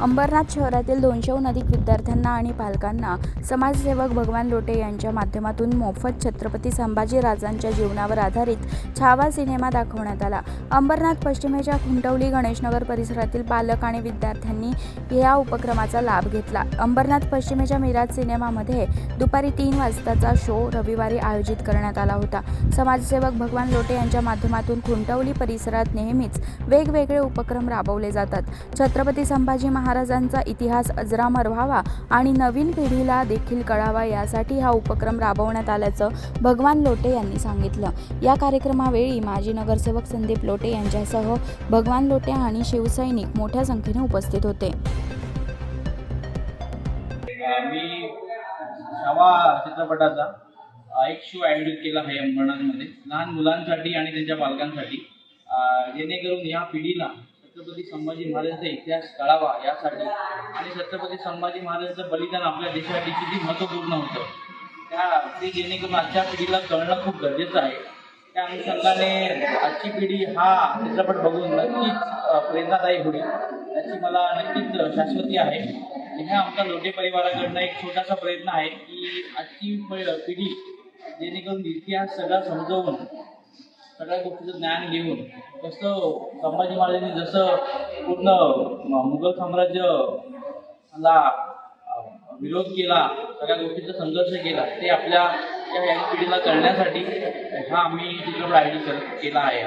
अंबरनाथ शहरातील दोनशेहून अधिक विद्यार्थ्यांना आणि पालकांना समाजसेवक भगवान लोटे यांच्या माध्यमातून मोफत छत्रपती संभाजी राजांच्या जीवनावर आधारित छावा सिनेमा दाखवण्यात आला. अंबरनाथ पश्चिमेच्या खुंटवली गणेशनगर परिसरातील पालक आणि विद्यार्थ्यांनी या उपक्रमाचा लाभ घेतला. अंबरनाथ पश्चिमेच्या मिराज सिनेमामध्ये दुपारी तीन वाजताचा शो रविवारी आयोजित करण्यात आला होता. समाजसेवक भगवान लोटे यांच्या माध्यमातून खुंटवली परिसरात नेहमीच वेगवेगळे उपक्रम राबवले जातात. छत्रपती संभाजी महाराजांचा इतिहास अजरामर व्हावा आणि नवीन पिढीला देखील कळावा यासाठी हा उपक्रम राबवण्यात आल्याचं भगवान लोटे यांनी सांगितलं. या कार्यक्रमावेळी माजी नगरसेवक संदीप लोटे यांच्यासह भगवान लोटे आणि शिवसैनिक मोठ्या संख्येने उपस्थित होते. मी छावा चित्रपटाचा एक शो आयोजित केला आहे अंबरनाथमध्ये. लहान मुलांसाठी आणि त्यांच्या पालकांसाठी जेणेकरून या पिढीला छत्रपती संभाजी महाराजांचा इतिहास कळावा यासाठी आणि छत्रपती संभाजी महाराजांचं बलिदान आपल्या देशासाठी किती महत्त्वपूर्ण होतं त्या ते जेणेकरून आजच्या पिढीला कळणं खूप गरजेचं आहे. त्या अनुषंगाने आजची पिढी हा चित्रपट बघून नक्कीच प्रेरणादायी होईल याची मला नक्कीच शाश्वती आहे. ह्या आमच्या लोटे परिवाराकडनं एक छोटासा प्रयत्न आहे की आजची प- पिढी जेणेकरून इतिहास सगळा समजवून सगळ्या गोष्टीचं ज्ञान घेऊन कसं संभाजी महाराजांनी जसं पूर्ण मुघल साम्राज्यला विरोध केला सगळ्या गोष्टीचा संघर्ष केला ते आपल्या या पिढीला कळण्यासाठी हा आम्ही चित्रपट आयोजित कर- केला आहे.